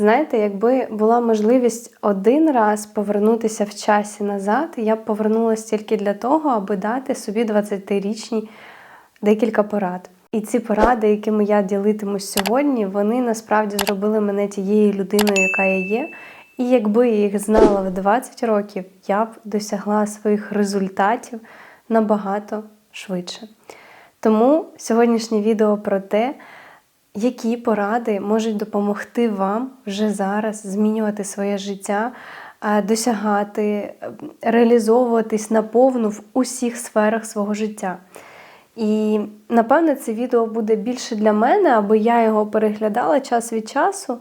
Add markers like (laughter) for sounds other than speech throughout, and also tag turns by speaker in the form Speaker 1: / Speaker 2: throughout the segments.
Speaker 1: Знаєте, якби була можливість один раз повернутися в часі назад, я б повернулася тільки для того, аби дати собі 20-річній декілька порад. І ці поради, якими я ділитимусь сьогодні, вони насправді зробили мене тією людиною, яка я є. І якби я їх знала в 20 років, я б досягла своїх результатів набагато швидше. Тому сьогоднішнє відео про те, які поради можуть допомогти вам вже зараз змінювати своє життя, досягати, е, реалізовуватись наповну в усіх сферах свого життя. І напевне це відео буде більше для мене, аби я його переглядала час від часу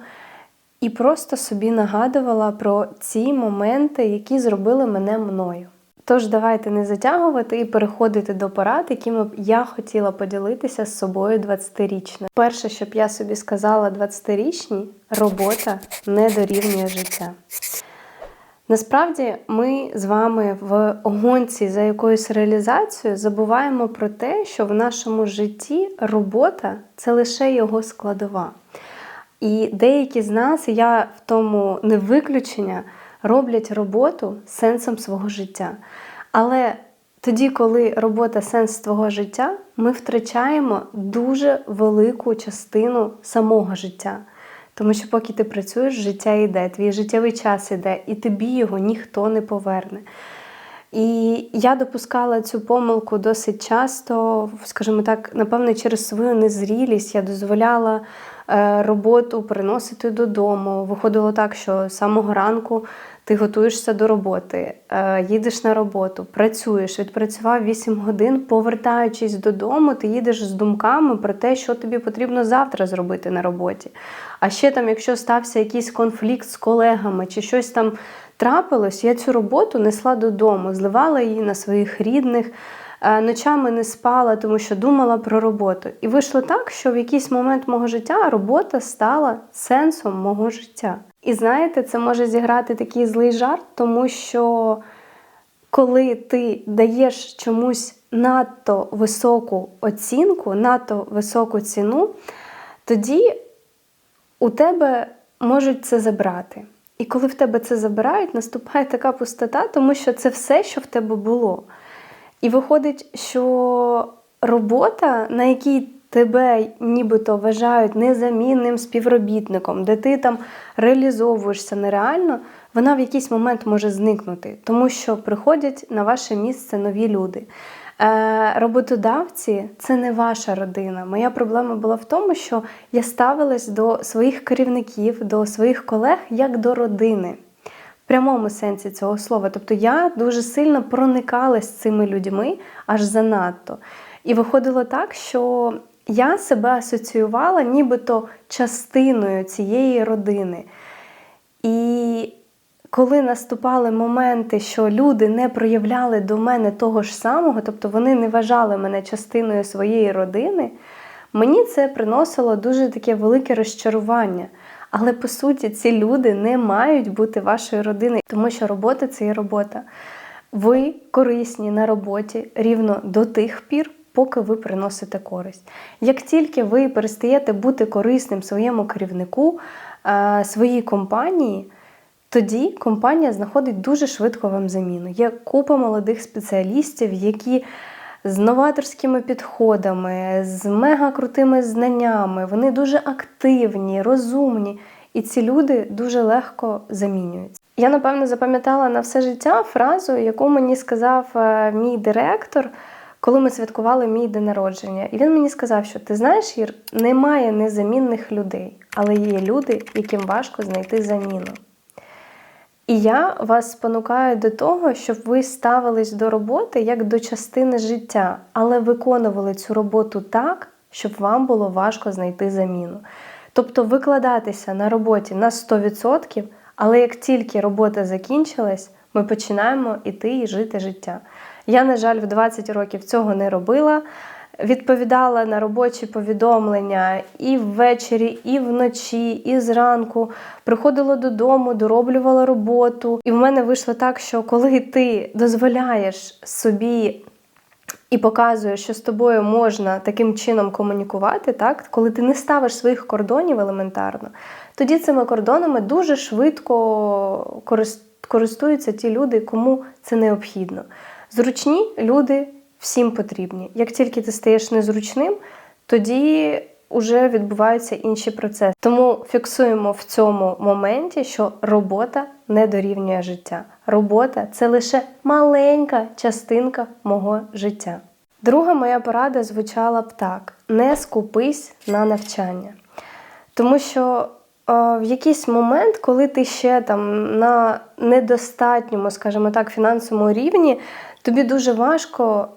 Speaker 1: і просто собі нагадувала про ці моменти, які зробили мене мною. Тож давайте не затягувати і переходити до порад, якими б я хотіла поділитися з собою 20-річною. Перше, щоб я собі сказала 20-річній, робота не дорівнює життя. Насправді, ми з вами в гонці за якоюсь реалізацією забуваємо про те, що в нашому житті робота це лише його складова. І деякі з нас, я в тому не виключення, роблять роботу сенсом свого життя. Але тоді, коли робота сенс твого життя, ми втрачаємо дуже велику частину самого життя. Тому що поки ти працюєш, життя йде, твій життєвий час йде, і тобі його ніхто не поверне. І я допускала цю помилку досить часто, скажімо так, напевно, через свою незрілість я дозволяла роботу приносити додому. Виходило так, що з самого ранку ти готуєшся до роботи, е, їдеш на роботу, працюєш, відпрацював 8 годин, повертаючись додому, ти їдеш з думками про те, що тобі потрібно завтра зробити на роботі. А ще там, якщо стався якийсь конфлікт з колегами чи щось там трапилось, я цю роботу несла додому, зливала її на своїх рідних. Е, ночами не спала, тому що думала про роботу. І вийшло так, що в якийсь момент мого життя робота стала сенсом мого життя. І знаєте, це може зіграти такий злий жарт, тому що коли ти даєш чомусь надто високу оцінку, надто високу ціну, тоді у тебе можуть це забрати. І коли в тебе це забирають, наступає така пустота, тому що це все, що в тебе було. І виходить, що робота, на якій тебе нібито вважають незамінним співробітником, де ти там реалізовуєшся нереально, вона в якийсь момент може зникнути, тому що приходять на ваше місце нові люди. Е, роботодавці це не ваша родина. Моя проблема була в тому, що я ставилась до своїх керівників, до своїх колег як до родини. Прямому сенсі цього слова. Тобто я дуже сильно проникалась цими людьми аж занадто. І виходило так, що я себе асоціювала нібито частиною цієї родини. І коли наступали моменти, що люди не проявляли до мене того ж самого, тобто вони не вважали мене частиною своєї родини, мені це приносило дуже таке велике розчарування. Але по суті, ці люди не мають бути вашою родиною, тому що робота це є робота. Ви корисні на роботі рівно до тих пір, поки ви приносите користь. Як тільки ви перестаєте бути корисним своєму керівнику, е, своїй компанії, тоді компанія знаходить дуже швидко вам заміну. Є купа молодих спеціалістів, які з новаторськими підходами, з мегакрутими знаннями, вони дуже активні, розумні. І ці люди дуже легко замінюються. Я, напевно, запам'ятала на все життя фразу, яку мені сказав е, мій директор коли ми святкували мій день народження. І він мені сказав, що ти знаєш, Ір, немає незамінних людей, але є люди, яким важко знайти заміну. І я вас спонукаю до того, щоб ви ставились до роботи як до частини життя, але виконували цю роботу так, щоб вам було важко знайти заміну. Тобто викладатися на роботі на 100%, але як тільки робота закінчилась, ми починаємо іти і жити життя. Я, на жаль, в 20 років цього не робила. Відповідала на робочі повідомлення і ввечері, і вночі, і зранку. Приходила додому, дороблювала роботу. І в мене вийшло так, що коли ти дозволяєш собі і показує, що з тобою можна таким чином комунікувати, так, коли ти не ставиш своїх кордонів елементарно, тоді цими кордонами дуже швидко користуються ті люди, кому це необхідно. Зручні люди всім потрібні. Як тільки ти стаєш незручним, тоді вже відбуваються інші процеси. Тому фіксуємо в цьому моменті, що робота не дорівнює життя. Робота це лише маленька частинка мого життя. Друга моя порада звучала б так: не скупись на навчання. Тому що в якийсь момент, коли ти ще там на недостатньому, скажімо так, фінансовому рівні, тобі дуже важко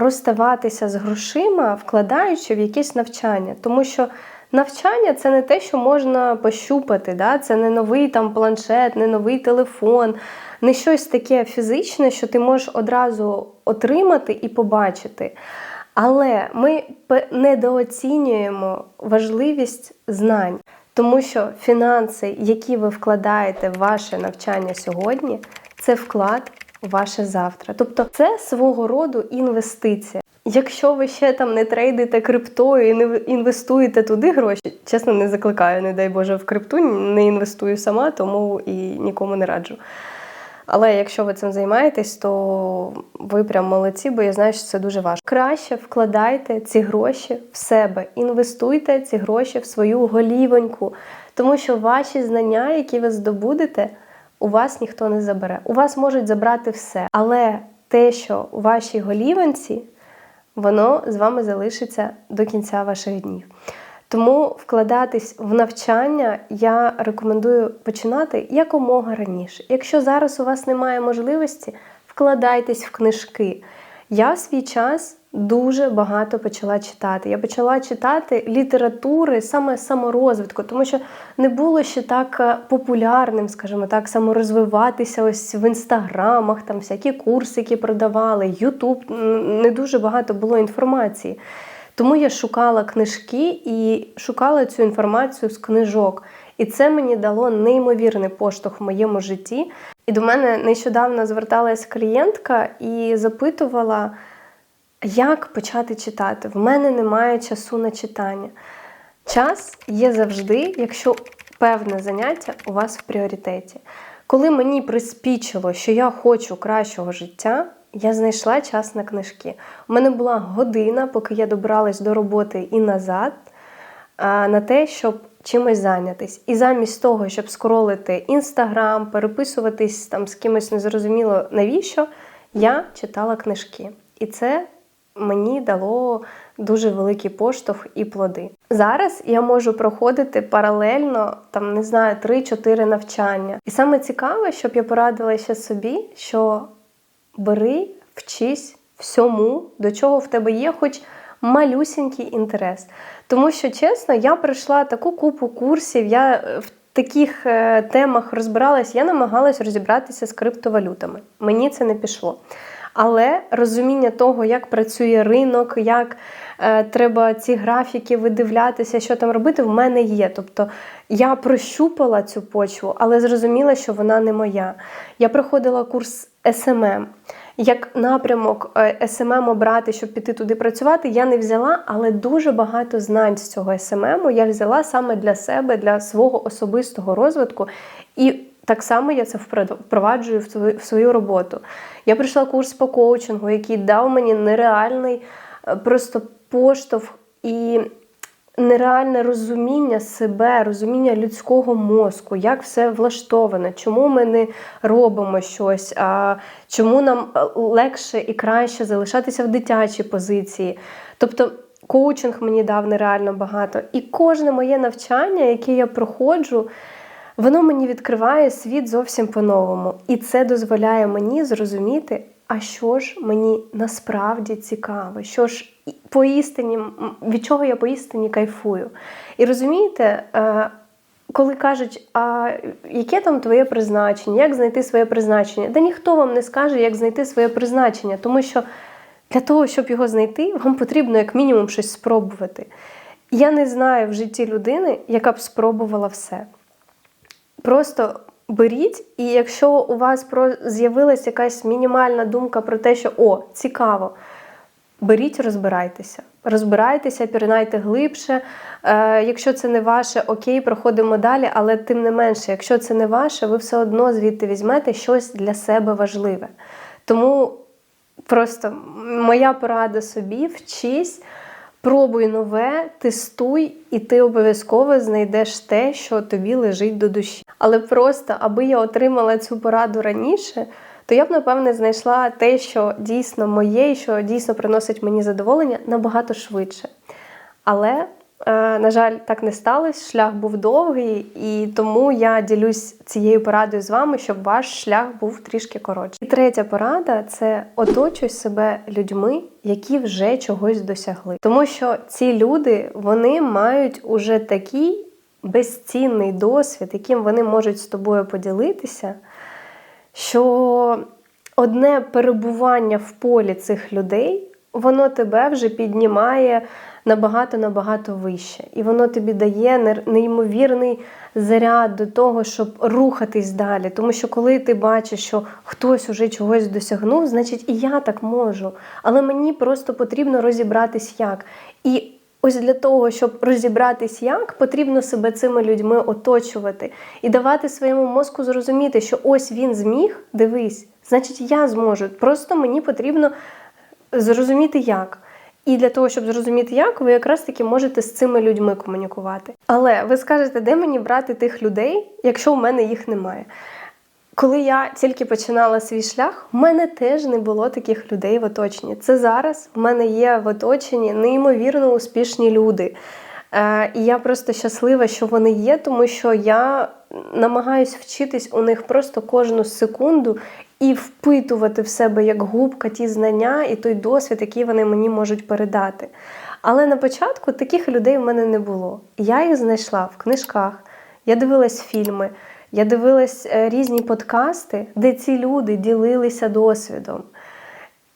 Speaker 1: розставатися з грошима, вкладаючи в якесь навчання. Тому що навчання це не те, що можна пощупати. Да? Це не новий там планшет, не новий телефон, не щось таке фізичне, що ти можеш одразу отримати і побачити. Але ми недооцінюємо важливість знань. Тому що фінанси, які ви вкладаєте в ваше навчання сьогодні, це вклад ваше завтра. Тобто це свого роду інвестиція. Якщо ви ще там не трейдите криптою і не інвестуєте туди гроші, чесно, не закликаю, не дай Боже, в крипту не інвестую сама, тому і нікому не раджу. Але якщо ви цим займаєтесь, то ви прям молодці, бо я знаю, що це дуже важко. Краще вкладайте ці гроші в себе, інвестуйте ці гроші в свою голівоньку, тому що ваші знання, які ви здобудете, у вас ніхто не забере. У вас можуть забрати все. Але те, що у вашій голівонці, воно з вами залишиться до кінця ваших днів. Тому вкладатись в навчання я рекомендую починати якомога раніше. Якщо зараз у вас немає можливості, вкладайтесь в книжки. Я в свій час дуже багато почала читати. Я почала читати літератури саме саморозвитку, тому що не було ще так е, популярним, скажімо так, саморозвиватися ось в інстаграмах, там всякі курсики продавали, Ютуб не дуже багато було інформації. Тому я шукала книжки і шукала цю інформацію з книжок. І це мені дало неймовірний поштовх в моєму житті. І до мене нещодавно зверталась клієнтка і запитувала, як почати читати. В мене немає часу на читання. Час є завжди, якщо певне заняття у вас в пріоритеті. Коли мені приспічило, що я хочу кращого життя, я знайшла час на книжки. У мене була година, поки я добралась до роботи і назад, на те, щоб чимось зайнятись. І замість того, щоб скролити інстаграм, переписуватись там з кимось незрозуміло навіщо, я читала книжки. І це мені дало дуже великий поштовх і плоди. Зараз я можу проходити паралельно там, не знаю, 3-4 навчання. І саме цікаве, щоб я порадила ще собі, що бери, вчись всьому, до чого в тебе є, хоч малюсінький інтерес. Тому що, чесно, я пройшла таку купу курсів, я е, в таких е, темах розбиралась, я намагалась розібратися з криптовалютами. Мені це не пішло. Але розуміння того, як працює ринок, як е, треба ці графіки видивлятися, що там робити, в мене є. Тобто я прощупала цю почву, але зрозуміла, що вона не моя. Я проходила курс СММ. Як напрямок е, СММ обрати, щоб піти туди працювати, я не взяла, але дуже багато знань з цього СММу я взяла саме для себе, для свого особистого розвитку. І так само я це впроваджую в свою роботу. Я пройшла курс по коучингу, який дав мені нереальний е, просто поштовх і нереальне розуміння себе, розуміння людського мозку, як все влаштоване, чому ми не робимо щось, а чому нам е, легше і краще залишатися в дитячій позиції. Тобто коучинг мені дав нереально багато. І кожне моє навчання, яке я проходжу, воно мені відкриває світ зовсім по-новому. І це дозволяє мені зрозуміти, а що ж мені насправді цікаво, що ж поістині, від чого я поістині кайфую. І розумієте, е, коли кажуть, а яке там твоє призначення, як знайти своє призначення? Да ніхто вам не скаже, як знайти своє призначення, тому що для того, щоб його знайти, вам потрібно як мінімум щось спробувати. Я не знаю в житті людини, яка б спробувала все. Просто беріть, і якщо у вас з'явилася якась мінімальна думка про те, що о, цікаво, беріть, розбирайтеся. Розбирайтеся, пірнайте глибше. Е, якщо це не ваше, окей, проходимо далі, але тим не менше, якщо це не ваше, ви все одно звідти візьмете щось для себе важливе. Тому просто моя порада собі вчись. Пробуй нове, тестуй, і ти обов'язково знайдеш те, що тобі лежить до душі. Але просто, аби я отримала цю пораду раніше, то я б, напевне, знайшла те, що дійсно моє, і що дійсно приносить мені задоволення набагато швидше. Але на жаль, так не сталося. Шлях був довгий, і тому я ділюсь цією порадою з вами, щоб ваш шлях був трішки коротший. І третя порада це оточуй себе людьми, які вже чогось досягли. Тому що ці люди вони мають уже такий безцінний досвід, яким вони можуть з тобою поділитися, що одне перебування в полі цих людей, воно тебе вже піднімає набагато-набагато вище. І воно тобі дає неймовірний заряд до того, щоб рухатись далі. Тому що коли ти бачиш, що хтось уже чогось досягнув, значить і я так можу. Але мені просто потрібно розібратись як. І Ось для того, щоб розібратись, як потрібно себе цими людьми оточувати і давати своєму мозку зрозуміти, що ось він зміг, дивись, значить, я зможу. Просто мені потрібно зрозуміти як. І для того, щоб зрозуміти, як, ви якраз таки можете з цими людьми комунікувати. Але ви скажете, де мені брати тих людей, якщо в мене їх немає? Коли я тільки починала свій шлях, в мене теж не було таких людей в оточенні. Це зараз в мене є в оточенні неймовірно успішні люди. Е, І я просто щаслива, що вони є, тому що я намагаюсь вчитись у них просто кожну секунду і впитувати в себе як губка ті знання і той досвід, який вони мені можуть передати. Але на початку таких людей в мене не було. Я їх знайшла в книжках, я дивилась фільми, я дивилась е, різні подкасти, де ці люди ділилися досвідом.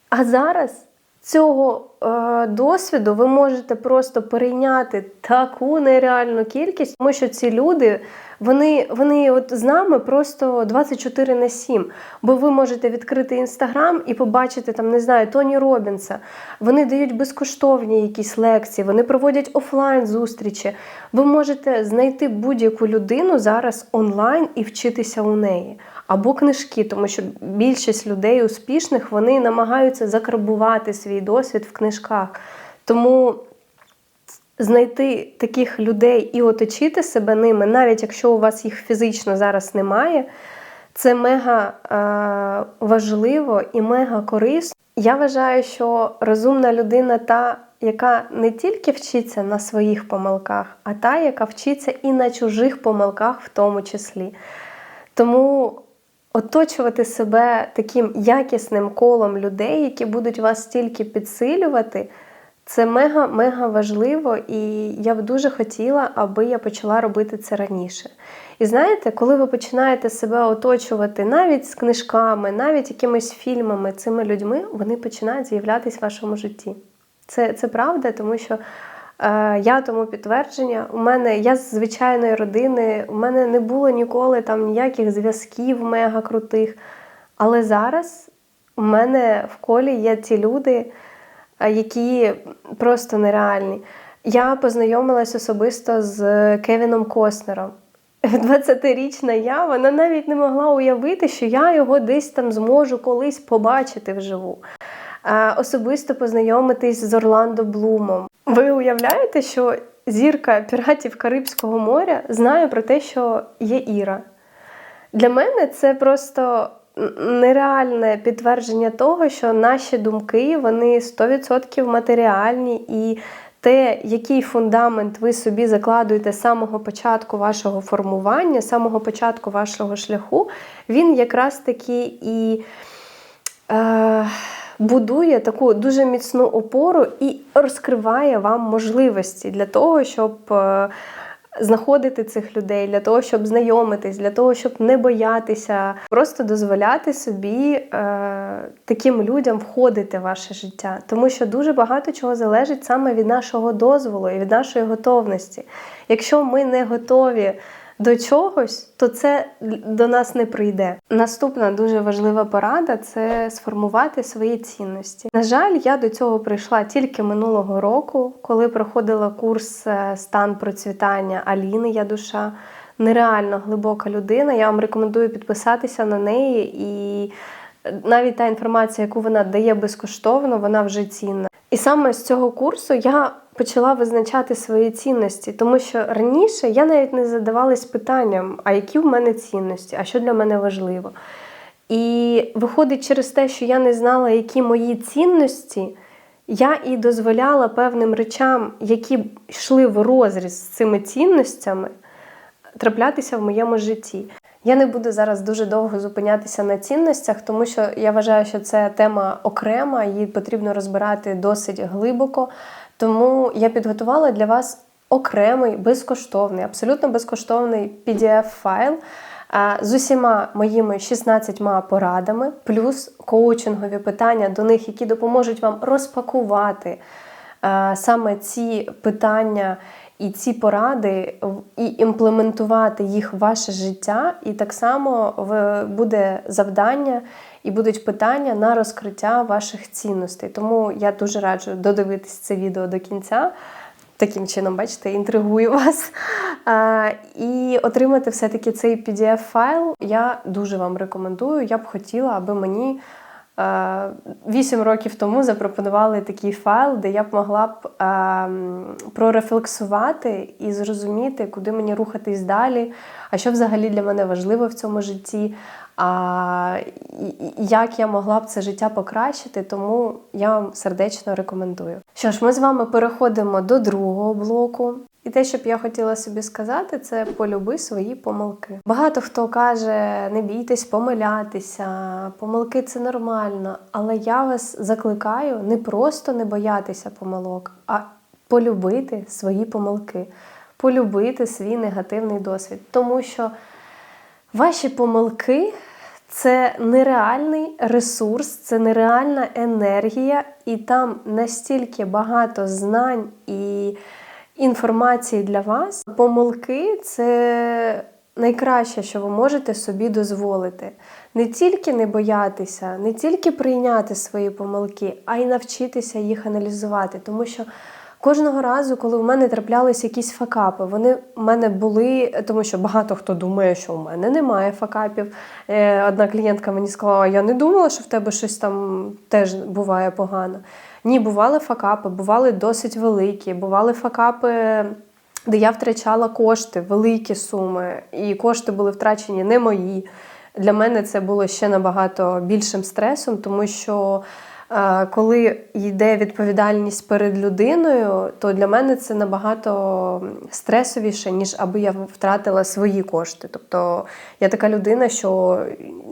Speaker 1: А зараз цього е, досвіду ви можете просто перейняти таку нереальну кількість, тому що ці люди вони вони от з нами просто 24 на 7. Бо ви можете відкрити інстаграм і побачити там, не знаю, Тоні Робінса. Вони дають безкоштовні якісь лекції, вони проводять офлайн зустрічі. Ви можете знайти будь-яку людину зараз онлайн і вчитися у неї або книжки, тому що більшість людей успішних вони намагаються закарбувати свій досвід в книжках. Тому знайти таких людей і оточити себе ними, навіть якщо у вас їх фізично зараз немає, це мега е, важливо і мега корисно. Я вважаю, що розумна людина та, яка не тільки вчиться на своїх помилках, а та, яка вчиться і на чужих помилках в тому числі. Тому оточувати себе таким якісним колом людей, які будуть вас тільки підсилювати, це мега-мега важливо, і я б дуже хотіла, аби я почала робити це раніше. І знаєте, коли ви починаєте себе оточувати навіть з книжками, навіть якимись фільмами, цими людьми, вони починають з'являтися в вашому житті. Це це правда, тому що я тому підтвердження. У мене я з звичайної родини, у мене не було ніколи там ніяких зв'язків мега крутих. Але зараз у мене в колі є ті люди які просто нереальні. Я познайомилась особисто з Кевіном Коснером. 20-річна я, вона навіть не могла уявити, що я його десь там зможу колись побачити вживу. Особисто познайомитись з Орландо Блумом. Ви уявляєте, що зірка піратів Карибського моря знає про те, що є Іра? Для мене це просто нереальне підтвердження того, що наші думки вони 100% матеріальні і. Те, який фундамент ви собі закладуєте з самого початку вашого формування, з самого початку вашого шляху, він якраз таки і е, будує таку дуже міцну опору і розкриває вам можливості для того, щоб е, знаходити цих людей, для того, щоб знайомитись, для того, щоб не боятися, просто дозволяти собі е, таким людям входити в ваше життя. Тому що дуже багато чого залежить саме від нашого дозволу і від нашої готовності. Якщо ми не готові до чогось, то це до нас не прийде. Наступна дуже важлива порада це сформувати свої цінності. На жаль, я до цього прийшла тільки минулого року, коли проходила курс е, стан процвітання Аліни Я душа. Нереально глибока людина. Я вам рекомендую підписатися на неї, і навіть та інформація, яку вона дає безкоштовно, вона вже цінна. І саме з цього курсу я почала визначати свої цінності, тому що раніше я навіть не задавалась питанням, а які в мене цінності, а що для мене важливо. І виходить через те, що я не знала, які мої цінності, я і дозволяла певним речам, які йшли в розріз з цими цінностями, траплятися в моєму житті. Я не буду зараз дуже довго зупинятися на цінностях, тому що я вважаю, що це тема окрема, її потрібно розбирати досить глибоко. Тому я підготувала для вас окремий, безкоштовний, абсолютно безкоштовний PDF-файл з усіма моїми 16 порадами, плюс коучингові питання до них, які допоможуть вам розпакувати саме ці питання і ці поради, і імплементувати їх в ваше життя. І так само буде завдання і будуть питання на розкриття ваших цінностей. Тому я дуже раджу додивитись це відео до кінця. Таким чином, бачите, інтригую вас. А, І отримати все-таки цей PDF-файл я дуже вам рекомендую. Я б хотіла, аби мені Вісім років тому запропонували такий файл, де я б могла б прорефлексувати і зрозуміти, куди мені рухатись далі, а що взагалі для мене важливо в цьому житті, а як я могла б це життя покращити, тому я вам сердечно рекомендую. Що ж, ми з вами переходимо до другого блоку. І те, що б я хотіла собі сказати, це полюби свої помилки. Багато хто каже, не бійтесь помилятися, помилки це нормально. Але я вас закликаю не просто не боятися помилок, а полюбити свої помилки, полюбити свій негативний досвід. Тому що ваші помилки це нереальний ресурс, це нереальна енергія, і там настільки багато знань і інформації для вас. Помилки це найкраще, що ви можете собі дозволити. Не тільки не боятися, не тільки прийняти свої помилки, а й навчитися їх аналізувати. Тому що кожного разу, коли в мене траплялись якісь факапи, вони в мене були, тому що багато хто думає, що у мене немає факапів. Е, одна клієнтка мені сказала, я не думала, що в тебе щось там теж буває погано. Ні, бували факапи, бували досить великі, бували факапи, де я втрачала кошти, великі суми, і кошти були втрачені не мої. Для мене це було ще набагато більшим стресом, тому що коли йде відповідальність перед людиною, то для мене це набагато стресовіше, ніж аби я втратила свої кошти. Тобто я така людина, що,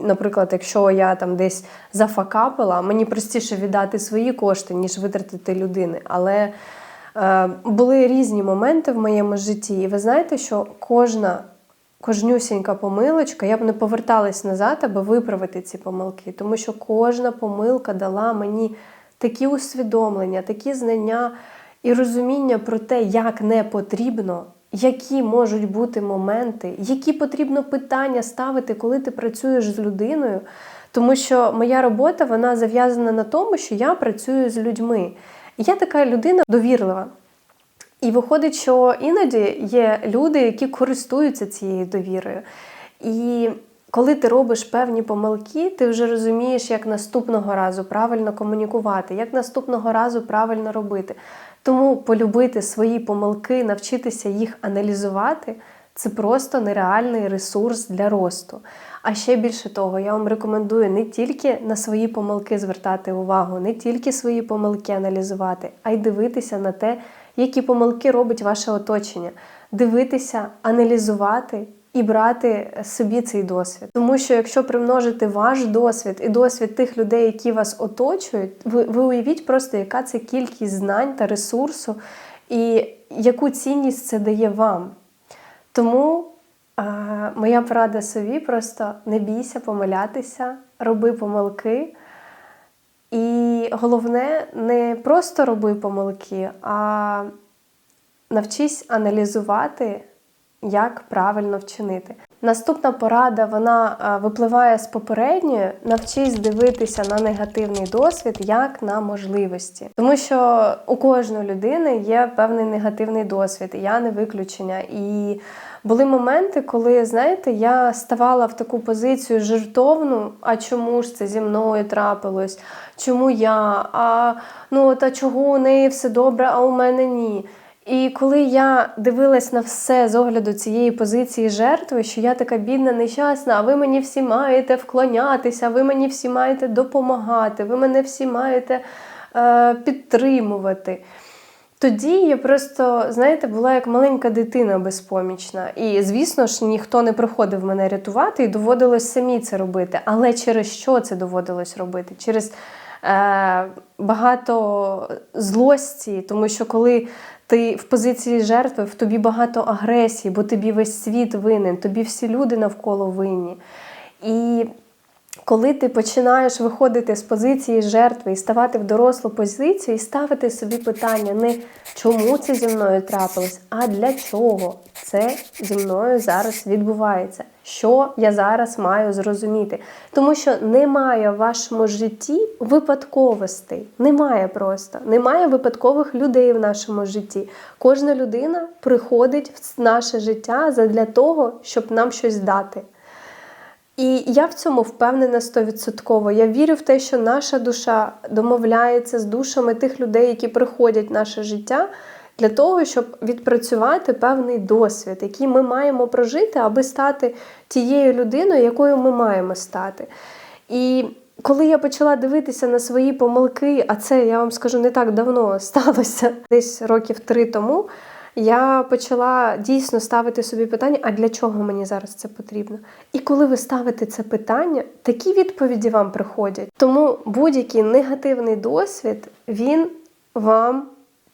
Speaker 1: наприклад, якщо я там десь зафакапила, мені простіше віддати свої кошти, ніж витратити людини. Але е, були різні моменти в моєму житті, і ви знаєте, що кожна кожнюсінька помилочка, я б не поверталась назад, аби виправити ці помилки, тому що кожна помилка дала мені такі усвідомлення, такі знання і розуміння про те, як не потрібно, які можуть бути моменти, які потрібно питання ставити, коли ти працюєш з людиною. Тому що моя робота вона зав'язана на тому, що я працюю з людьми. Я така людина довірлива. І виходить, що іноді є люди, які користуються цією довірою. І коли ти робиш певні помилки, ти вже розумієш, як наступного разу правильно комунікувати, як наступного разу правильно робити. Тому полюбити свої помилки, навчитися їх аналізувати це просто нереальний ресурс для росту. А ще більше того, я вам рекомендую не тільки на свої помилки звертати увагу, не тільки свої помилки аналізувати, а й дивитися на те, які помилки робить ваше оточення, дивитися, аналізувати. І брати собі цей досвід. Тому що якщо примножити ваш досвід і досвід тих людей, які вас оточують, ви ви уявіть просто, яка це кількість знань та ресурсу, і яку цінність це дає вам. Тому а, моя порада собі просто не бійся помилятися, роби помилки. І головне, не просто роби помилки, а навчись аналізувати як правильно вчинити. Наступна порада вона е, випливає з попередньої. Навчись дивитися на негативний досвід як на можливості, тому що у кожної людини є певний негативний досвід, і я не виключення. І були моменти, коли знаєте, я ставала в таку позицію жертовну. А чому ж це зі мною трапилось? Чому я? А ну та чого у неї все добре, а у мене ні. І коли я дивилась на все з огляду цієї позиції жертви, що я така бідна, нещасна, а ви мені всі маєте вклонятися, ви мені всі маєте допомагати, ви мене всі маєте е, підтримувати. Тоді я просто, знаєте, була як маленька дитина безпомічна. І, звісно ж, ніхто не приходив мене рятувати, і доводилось самі це робити. Але через що це доводилось робити? Через е, багато злості, тому що коли ти в позиції жертви, в тобі багато агресії, бо тобі весь світ винен, тобі всі люди навколо винні. І коли ти починаєш виходити з позиції жертви і ставати в дорослу позицію, і ставити собі питання не чому це зі мною трапилось, а для чого це зі мною зараз відбувається, що я зараз маю зрозуміти. Тому що немає в вашому житті випадковостей. Немає просто, немає випадкових людей в нашому житті. Кожна людина приходить в наше життя для того, щоб нам щось дати. І я в цьому впевнена стовідсотково. Я вірю в те, що наша душа домовляється з душами тих людей, які приходять в наше життя, для того, щоб відпрацювати певний досвід, який ми маємо прожити, аби стати тією людиною, якою ми маємо стати. І коли я почала дивитися на свої помилки, а це я вам скажу не так давно сталося, десь років три тому я почала дійсно ставити собі питання, а для чого мені зараз це потрібно? І коли ви ставите це питання, такі відповіді вам приходять. Тому будь-який негативний досвід, він вам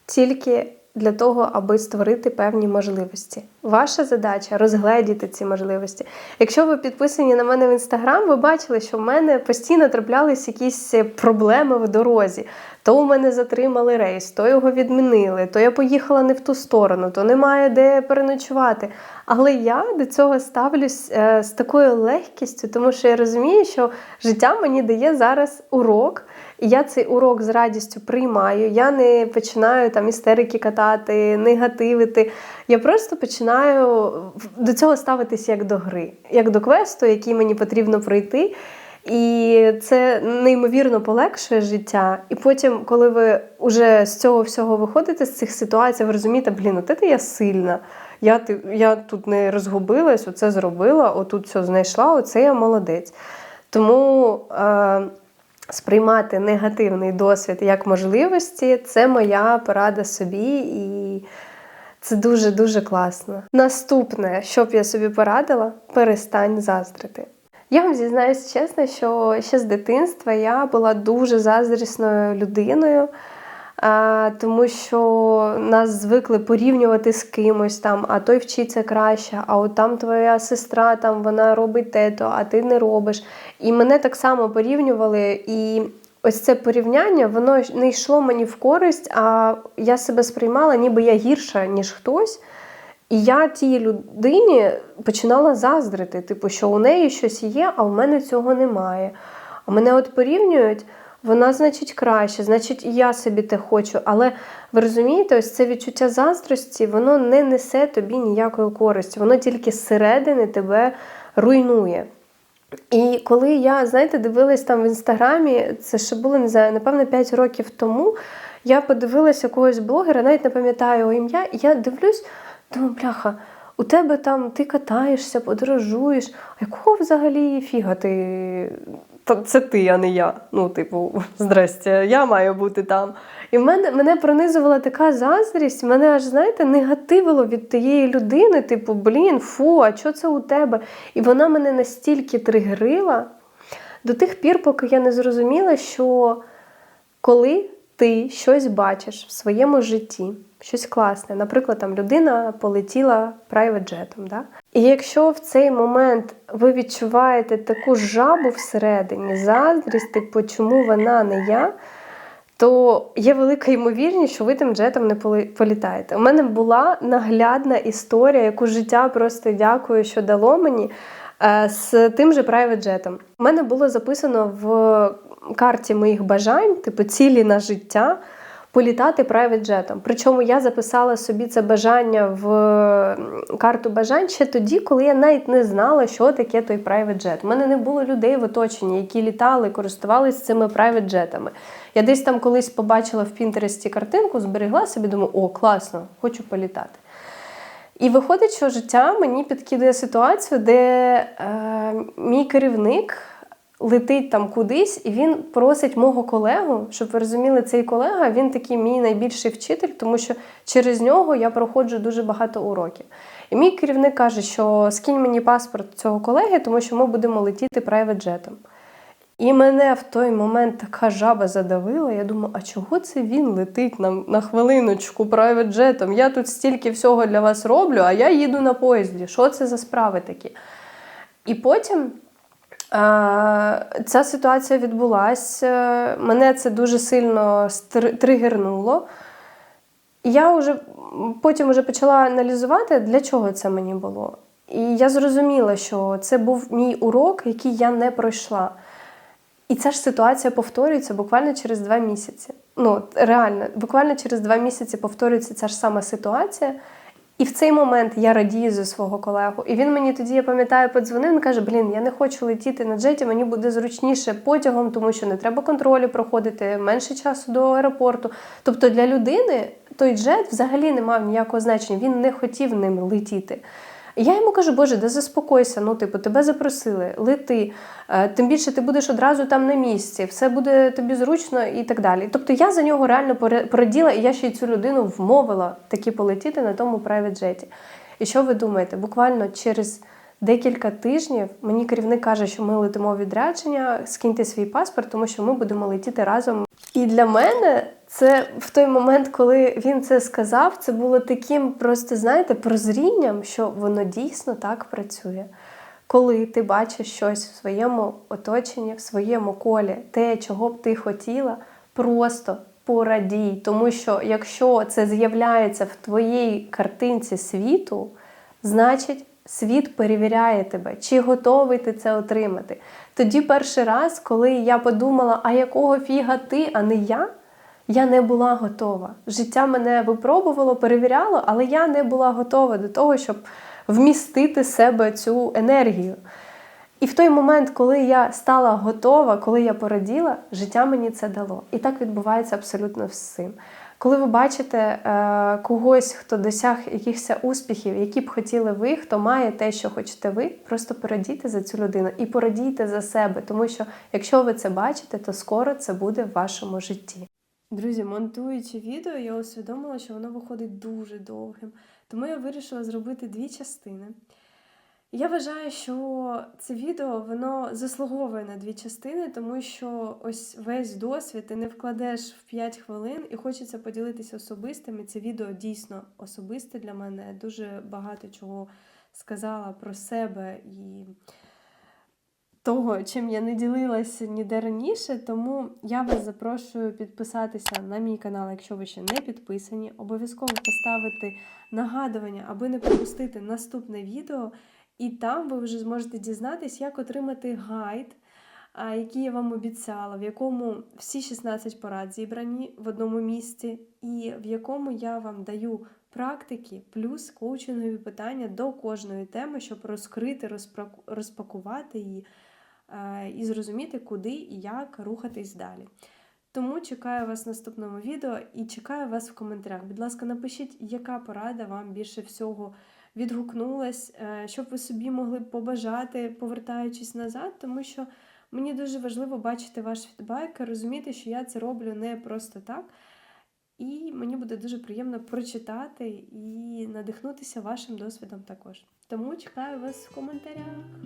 Speaker 1: тільки для того, аби створити певні можливості. Ваша задача розгледіти ці можливості. Якщо ви підписані на мене в інстаграм, ви бачили, що в мене постійно траплялись якісь проблеми в дорозі. То у мене затримали рейс, то його відмінили, то я поїхала не в ту сторону, то немає де переночувати. Але я до цього ставлюсь е, з такою легкістю, тому що я розумію, що життя мені дає зараз урок. І я цей урок з радістю приймаю. Я не починаю там істерики катати, негативити. Я просто починаю до цього ставитися як до гри, як до квесту, який мені потрібно пройти. І це неймовірно полегшує життя. І потім, коли ви вже з цього всього виходите, з цих ситуацій, ви розумієте, блін, от я сильна. Я я тут не розгубилась, оце зробила, отут все знайшла, оце я молодець. Тому е, сприймати негативний досвід як можливості це моя порада собі, і це дуже-дуже класно. Наступне, що б я собі порадила, перестань заздрити. Я вам зізнаюсь чесно, що ще з дитинства я була дуже заздрісною людиною, тому що нас звикли порівнювати з кимось там, а той вчиться краще, а от там твоя сестра, там вона робить те-то, а ти не робиш. І мене так само порівнювали. І ось це порівняння, воно не йшло мені в користь, а я себе сприймала, ніби я гірша, ніж хтось. І я тій людині починала заздрити, типу, що у неї щось є, а в мене цього немає. А мене от порівнюють, вона, значить, краще, значить, і я собі те хочу. Але ви розумієте, ось це відчуття заздрості, воно не несе тобі ніякої користі, воно тільки зсередини тебе руйнує. І коли я, знаєте, дивилась там в інстаграмі, це ще було, не знаю, напевно, 5 років тому, я подивилася якогось блогера, навіть не пам'ятаю його ім'я, і я дивлюсь. Думаю, бляха, у тебе там ти катаєшся, подорожуєш. А якого взагалі фіга ти? Це ти, а не я. Ну, типу, (laughs) здрасте, я маю бути там. І в мене мене пронизувала така заздрість, мене аж, знаєте, негативило від тієї людини, типу, блін, фу, а що це у тебе? І вона мене настільки тригерила до тих пір, поки я не зрозуміла, що коли ти щось бачиш в своєму житті щось класне. Наприклад, там людина полетіла прайвет-джетом. Да? І якщо в цей момент ви відчуваєте таку жабу всередині, заздрість, типу, чому вона не я, то є велика ймовірність, що ви тим джетом не політаєте. У мене була наглядна історія, яку життя просто дякую, що дало мені е, з тим же jetом. У мене було записано в карті моїх бажань, типу цілі на життя. Політати jetом. Причому я записала собі це бажання в карту бажань ще тоді, коли я навіть не знала, що таке той jet. У мене не було людей в оточенні, які літали, користувалися цими jetами. Я десь там колись побачила в Пінтересті картинку, зберегла собі, думаю, о, класно, хочу політати. І виходить, що життя мені підкидає ситуацію, де е, мій керівник летить там кудись, і він просить мого колегу, щоб ви розуміли, цей колега він такий мій найбільший вчитель, тому що через нього я проходжу дуже багато уроків. І мій керівник каже, що скинь мені паспорт цього колеги, тому що ми будемо летіти jetом. І мене в той момент така жаба задавила. Я думаю, а чого це він летить на, на хвилиночку jetом? Я тут стільки всього для вас роблю, а я їду на поїзді. Що це за справи такі? І потім ця ситуація відбулася. Мене це дуже сильно тригернуло. Я вже потім вже почала аналізувати, для чого це мені було. І я зрозуміла, що це був мій урок, який я не пройшла. І ця ж ситуація повторюється буквально через два місяці. Ну, реально, буквально через два місяці повторюється ця ж сама ситуація. І в цей момент я радію за свого колегу. І він мені тоді, я пам'ятаю, подзвонив він каже: Блін, я не хочу летіти на джеті, мені буде зручніше потягом, тому що не треба контролю проходити, менше часу до аеропорту. Тобто для людини той джет взагалі не мав ніякого значення, він не хотів ним летіти. Я йому кажу, Боже, да заспокойся, ну, типу, тебе запросили, лети. Е, Тим більше ти будеш одразу там на місці, все буде тобі зручно і так далі. Тобто я за нього реально пораділа, і я ще й цю людину вмовила таки полетіти на тому private джеті. І що ви думаєте? Буквально через декілька тижнів мені керівник каже, що ми летимо відрядження, скиньте свій паспорт, тому що ми будемо летіти разом. І для мене це в той момент, коли він це сказав, це було таким просто, знаєте, прозрінням, що воно дійсно так працює. Коли ти бачиш щось в своєму оточенні, в своєму колі, те, чого б ти хотіла, просто порадій. Тому що якщо це з'являється в твоїй картинці світу, значить світ перевіряє тебе, чи готовий ти це отримати. Тоді перший раз, коли я подумала, а якого фіга ти, а не я, я не була готова. Життя мене випробувало, перевіряло, але я не була готова до того, щоб вмістити себе цю енергію. І в той момент, коли я стала готова, коли я пораділа, життя мені це дало. І так відбувається абсолютно всім. Коли ви бачите е, когось, хто досяг якихось успіхів, які б хотіли ви, хто має те, що хочете ви, просто порадійте за цю людину і порадійте за себе, тому що якщо ви це бачите, то скоро це буде в вашому житті. Друзі, монтуючи відео, я усвідомила, що воно виходить дуже довгим. Тому я вирішила зробити дві частини. Я вважаю, що це відео воно заслуговує на дві частини, тому що ось весь досвід ти не вкладеш в 5 хвилин і хочеться поділитися особистим. І це відео дійсно особисте для мене. Дуже багато чого сказала про себе і того, чим я не ділилася ніде раніше. Тому я вас запрошую підписатися на мій канал, якщо ви ще не підписані. Обов'язково поставити нагадування, аби не пропустити наступне відео. І там ви вже зможете дізнатись, як отримати гайд, який я вам обіцяла, в якому всі 16 порад зібрані в одному місці, і в якому я вам даю практики плюс коучингові питання до кожної теми, щоб розкрити, розпакувати її і зрозуміти, куди і як рухатись далі. Тому чекаю вас в наступному відео і чекаю вас в коментарях. Будь ласка, напишіть, яка порада вам більше всього відгукнулась, е, щоб ви собі могли побажати, повертаючись назад, тому що мені дуже важливо бачити ваш фідбек, розуміти, що я це роблю не просто так. І мені буде дуже приємно прочитати і надихнутися вашим досвідом також. Тому чекаю вас в коментарях.